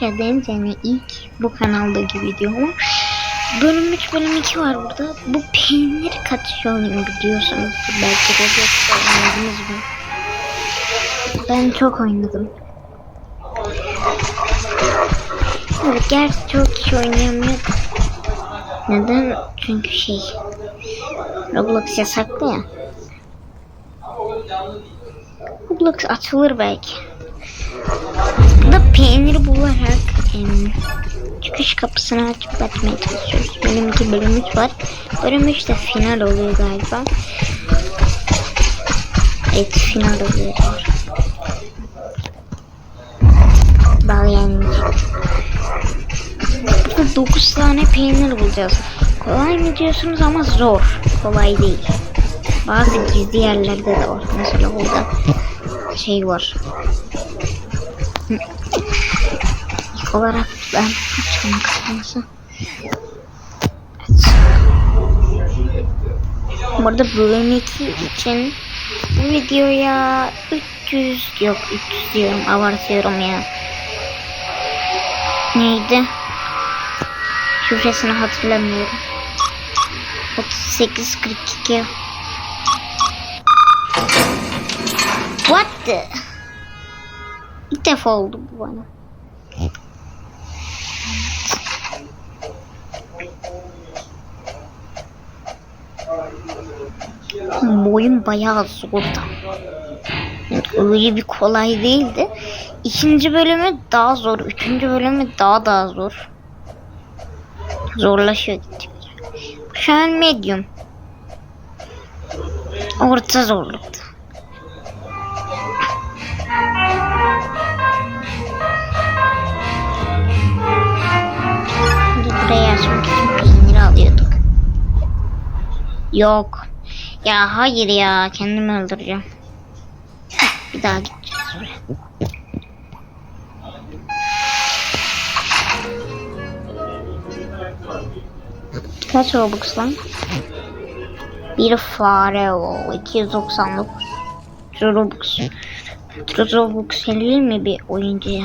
geldiniz. Yani ilk bu kanaldaki video ama bölüm 3 bölüm 2 var burada. Bu peynir kaçıyor oyunu biliyorsanız belki Roblox'ta oynadınız mı? Ben çok oynadım. Evet gerçi çok kişi oynayamıyor. Neden? Çünkü şey Roblox yasaklı ya. Roblox açılır belki. Peyniri bularak em, çıkış kapısını açıp açmaya çalışıyoruz. Benim iki bölümümüz var. Bölüm 3 de final oluyor galiba. Evet final oluyor. Bağlayamayacak. Burada 9 tane peynir bulacağız. Kolay mı diyorsunuz ama zor. Kolay değil. Bazı gizli yerlerde de var. Mesela orada şey var. Olarak ben kafamızı. Evet. Bu arada bölüm 2 için bu videoya 300 yok 300 diyorum abartıyorum ya. Neydi? Şifresini hatırlamıyorum. 3842 What the? İlk defa oldu bu bana. Bu oyun bayağı zordu. Öyle bir kolay değildi. İkinci bölümü daha zor. Üçüncü bölümü daha daha zor. Zorlaşıyor gittikçe. Şu an medium. Orta zorlukta. Buraya açmak için peynir alıyorduk. Yok. Ya hayır ya kendimi öldüreceğim. Bir daha gideceğiz oraya. Kaç Robux lan? Bir fare o. 299 Robux. Robux verilir mi bir oyuncuya?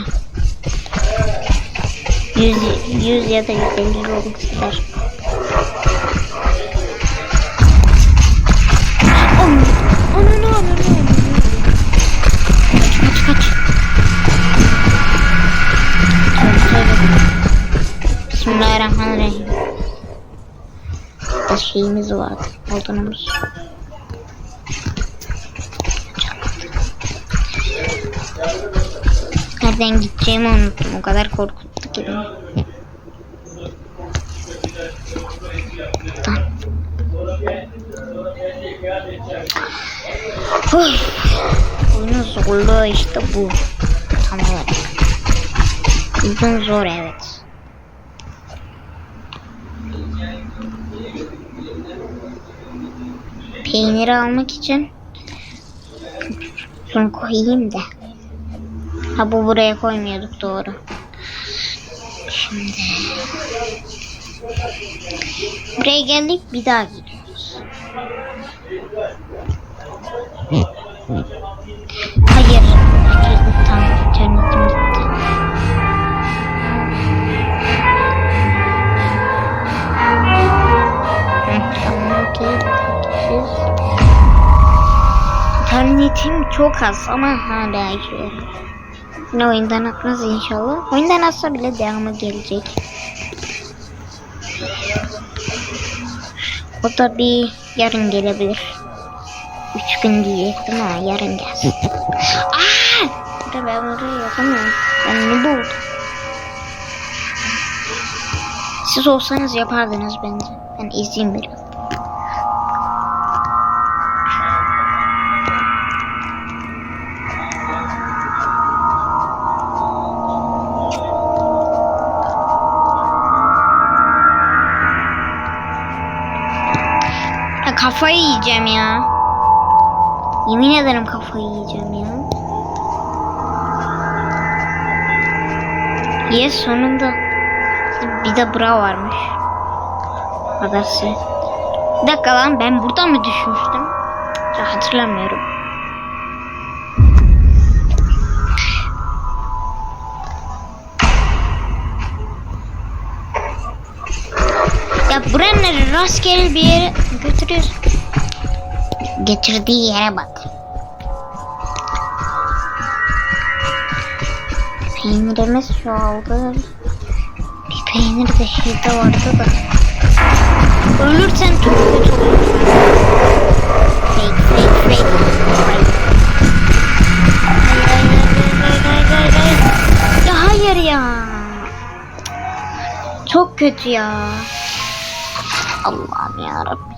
100, 100 ya da 150 Robux gider. Bismillahirrahmanirrahim. Da şeyimiz vardı. Odunumuz. Nereden gideceğimi unuttum. O kadar korkuttu ki beni. Oyunun zorluğu işte bu. Uzun zor evet. Peyniri almak için şunu koyayım da. Ha bu buraya koymuyorduk doğru. Şimdi buraya geldik bir daha gidiyoruz. Çok az ama hala yarıyor. Yine oyundan atmaz inşallah. Oyundan atsa bile devamı gelecek. O da bir yarın gelebilir. Üç gün diyecektim ama yarın gelsin. Aa! Burada ben oraya yapamıyorum. Ben ne buldum? Siz olsanız yapardınız bence. Ben izleyeyim biraz. Kafayı yiyeceğim ya. Yemin ederim kafayı yiyeceğim ya. Yes sonunda. Bir de bura varmış. Adası. Bir dakika lan ben burada mı düşmüştüm? Hatırlamıyorum. Buranın rastgele bir yere götürüyorsun. Getirdiği yere bak. Peynirimiz çoğaldı. Bir peynir de şeyde vardı da. Ölürsen çok kötü olur. Fake fake fake. Hayır ya. Çok kötü ya. Allah'ım ya Rabbi.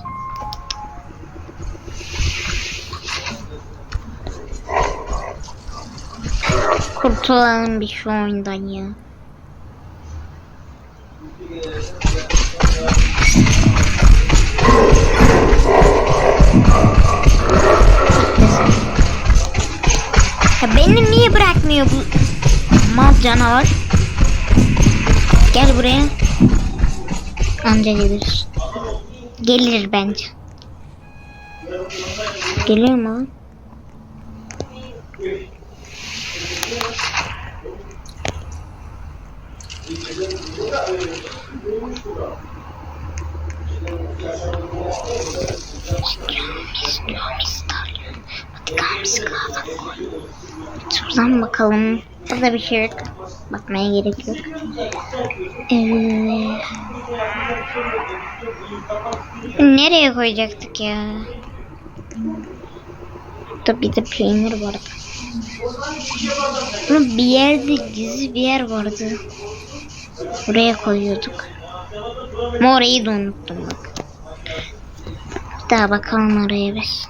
Kurtulalım bir şu oyundan ya. Ya beni niye bırakmıyor bu mal canavar? Gel buraya. Anca gelir. Gelir bence. Geliyor mu? lan? Şuradan bakalım. Burada bir şey yok. Bakmaya gerek yok. Evet. Nereye koyacaktık ya? Burada bir de peynir vardı. Bunun bir yerde gizli bir yer vardı. Buraya koyuyorduk. Ama orayı da unuttum bak. Bir daha bakalım oraya biz.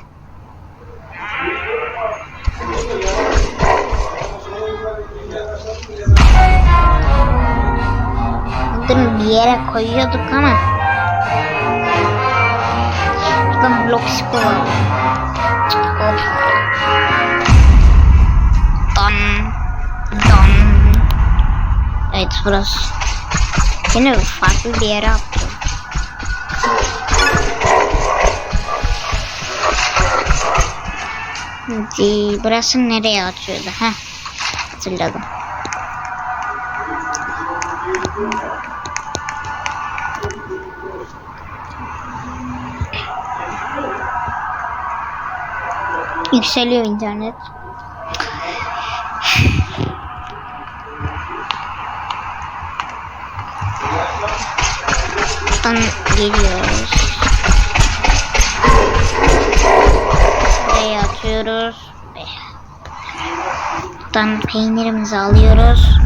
Buradan bir yere koyuyorduk ama. Buradan blok sıkı var. Hop. Don. Don. Evet burası. Yine farklı bir yere attım. Burası nereye açıyordu? Heh. Hatırladım. Yükseliyor internet. Buradan geliyoruz. Buraya atıyoruz. Buradan peynirimizi alıyoruz.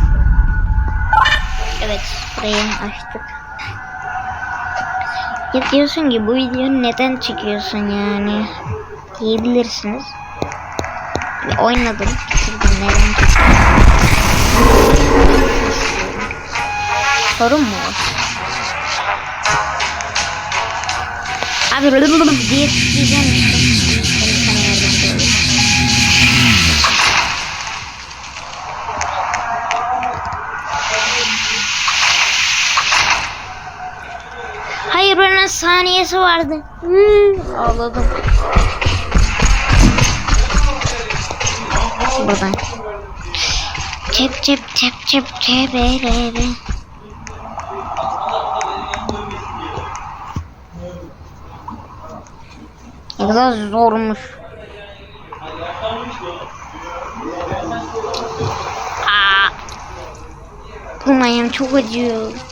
Evet, burayı açtık. Ya diyorsun ki bu videoyu neden çekiyorsun yani? Diyebilirsiniz. Bir oynadım, bitirdim neden? Sorun mu? Abi diye diyeceğim işte. Hayır buranın saniyesi vardı. Hmm, ağladım. Buradan. Çep çep çep çep çeberebe. Ne kadar zormuş. Aa. Bunun ayağım çok acıyor.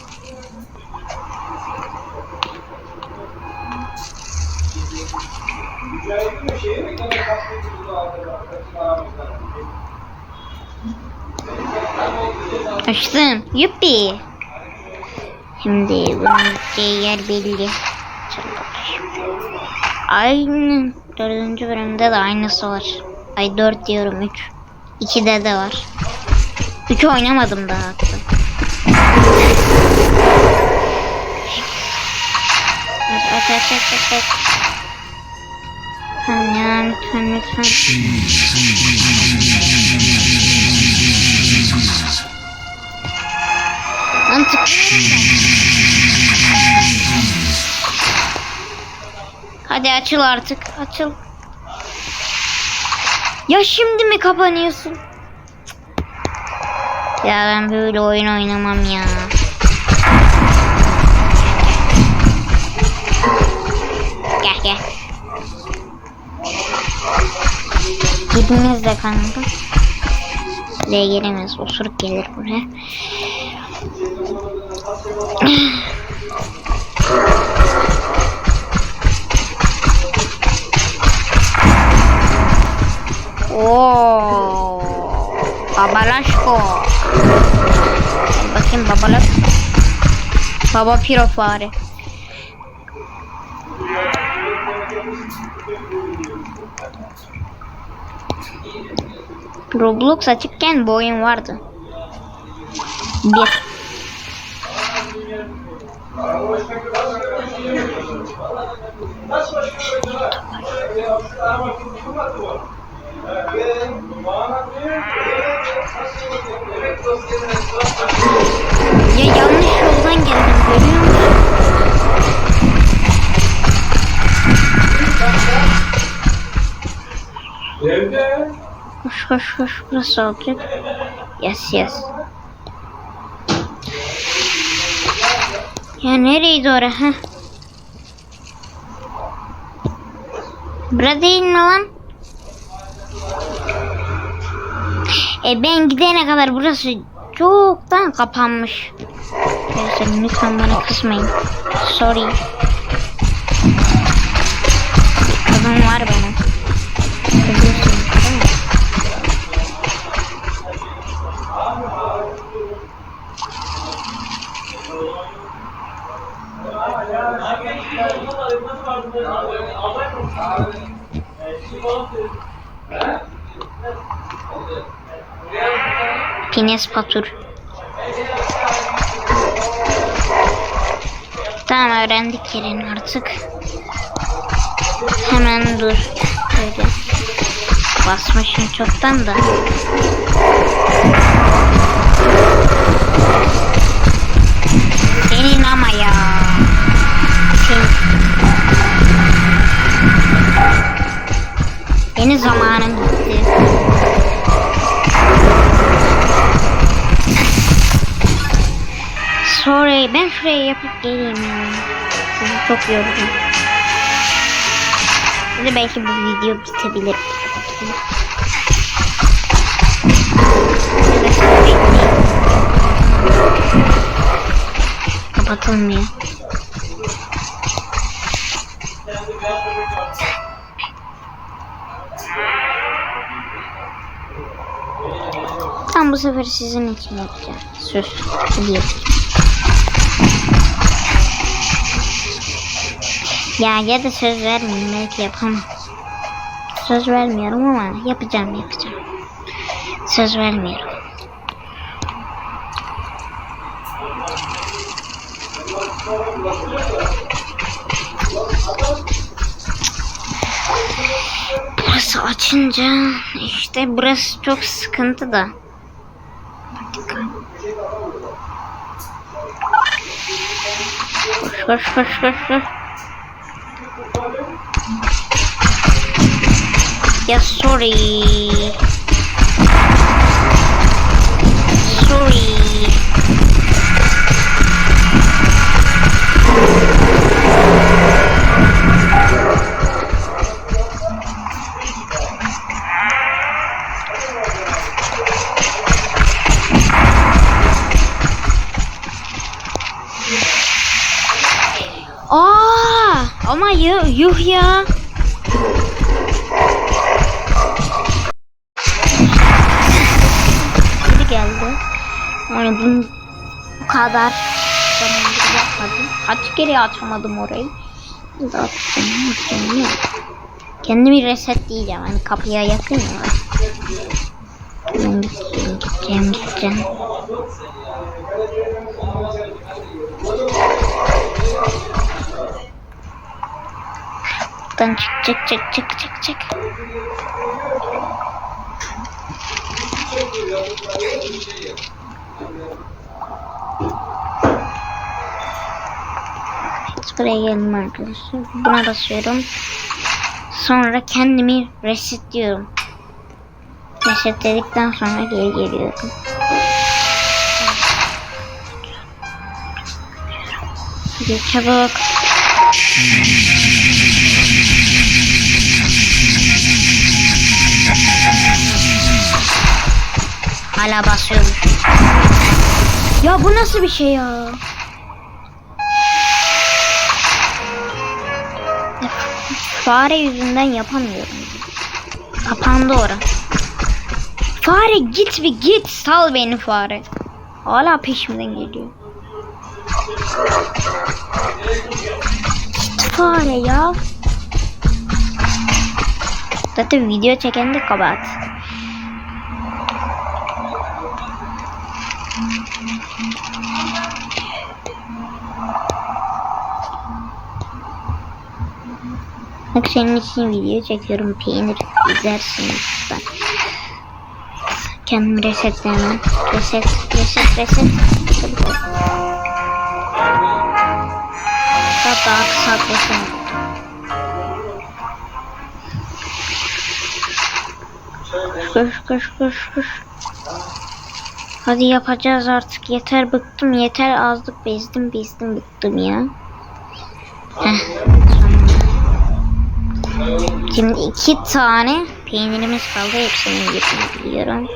Açtım. Yuppi. Şimdi bunun gideceği yer belli. Aynı dördüncü bölümde de aynısı var. Ay dört diyorum üç. İkide de var. Üçü oynamadım daha hatta. Aç aç aç aç aç. Lütfen lütfen lütfen. Mantık. Hadi açıl artık. Açıl. Ya şimdi mi kapanıyorsun? Ya ben böyle oyun oynamam ya. Gel gel. Dibimizde kanka. Buraya gelemez. Osuruk gelir buraya. Oo. Babalaşko. Bakayım babalaş. Baba piro fare. Roblox açıkken bu oyun vardı. Bir. Ya yanlış yoldan geldim görüyor musun? Evde. Koş koş koş burası olacak. Yes yes. Ya nereydi orası? Heh. Bura değil mi lan? E ben gidene kadar burası çoktan kapanmış. Neyse lütfen bana kısmayın. Sorry. Kızım var benim. Pines Patur. Tamam öğrendik yerini artık. Hemen dur. Böyle. Basmışım çoktan da. Senin ama ya. Yeni zamanın Sorry ben şuraya yapıp geleyim ya. Sizi çok yoruldum. Size belki bu video bitebilir. Kapatılmıyor. Tam bu sefer sizin için yapacağım. Söz. Hadi yapacağım. Ya ya da söz vermeyeyim belki yapamam. Söz vermiyorum ama yapacağım yapacağım. Söz vermiyorum. Burası açınca işte burası çok sıkıntı da. Koş koş koş koş koş. Ya sorry. Sorry. Ama yuh, yuh ya. Biri geldi. Bunu bu kadar zamandır yapmadım. Kaç kere açamadım orayı. Ya. Kendimi resetleyeceğim. Hani kapıya yakın ya. Ben gideceğim, gideceğim, gideceğim. Buradan çık çık çık çık çık çık. Buraya geldim arkadaşlar. Buna basıyorum. Sonra kendimi resetliyorum. Resetledikten sonra geri geliyorum. Hadi çabuk. Hala basıyormuş. Ya bu nasıl bir şey ya? Fare yüzünden yapamıyorum. Kapandı ora. Fare git bir git. Sal beni fare. Hala peşimden geliyor. Fare ya. Zaten video çeken de kabahat. Senin için video çekiyorum. Peynir izlersin lütfen. Kendimi resetlemem. Reset, reset, reset. Hatta daha kısaltmasın. Koş koş koş koş. Hadi yapacağız artık. Yeter bıktım. Yeter azlık bezdim bezdim bıktım ya. Heh. Şimdi iki tane peynirimiz kaldı. Hepsini yedim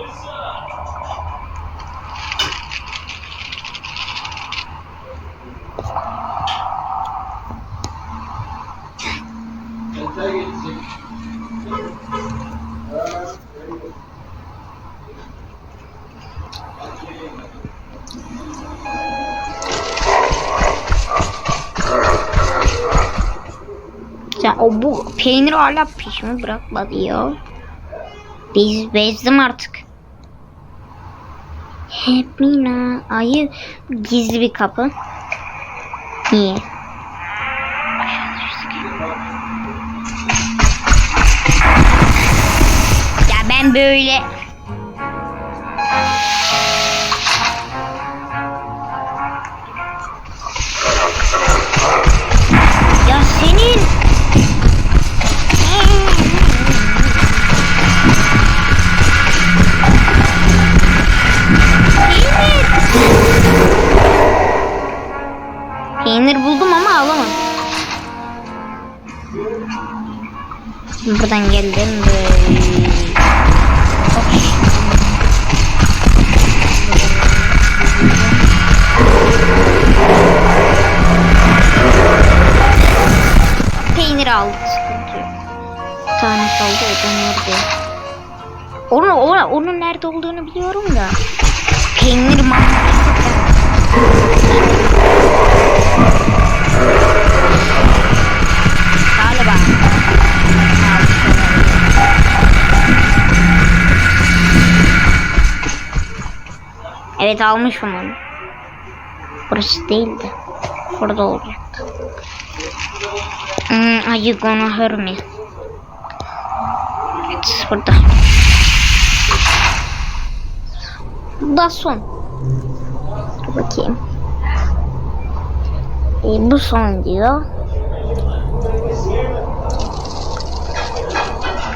Ya o bu peynir hala pişme bırakmadı ya. Biz bezdim artık. Hep Mina. Ayı gizli bir kapı. Niye? Ya ben böyle Ya senin Buradan geldim böyle. Peynir aldık sıkıntı tane kaldı o da nerede? Onun, onun, onun nerede olduğunu biliyorum da. Peynir mantıklı. Evet almışım onu. Burası değildi. Burada olacaktı. Hmm, ayı gonna hurt me. Evet burada. Bu da son. Dur bakayım. E, bu son diyor.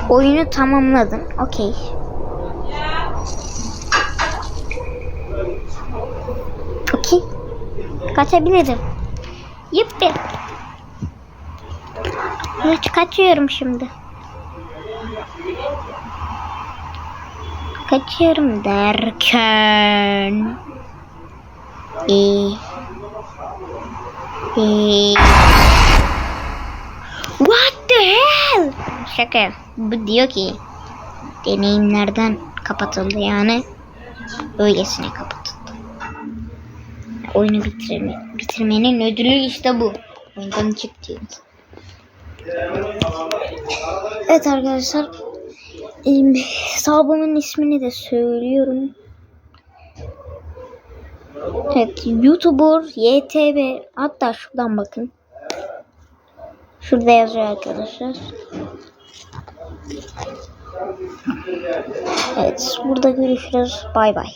Oyunu tamamladın. Okey. Okey. Kaçabilirim. Yippi. Evet kaçıyorum şimdi. Kaçıyorum derken. Ee, ee, What the hell? Şaka. Bu diyor ki deneyimlerden kapatıldı yani. Öylesine kapatıldı. Oyunu bitirme, bitirmenin ödülü işte bu. Oyundan çık diyor. Evet arkadaşlar. Hesabımın ismini de söylüyorum. Evet, YouTuber YTB hatta şuradan bakın. Şurada yazıyor arkadaşlar. Evet, burada görüşürüz. Bay bay.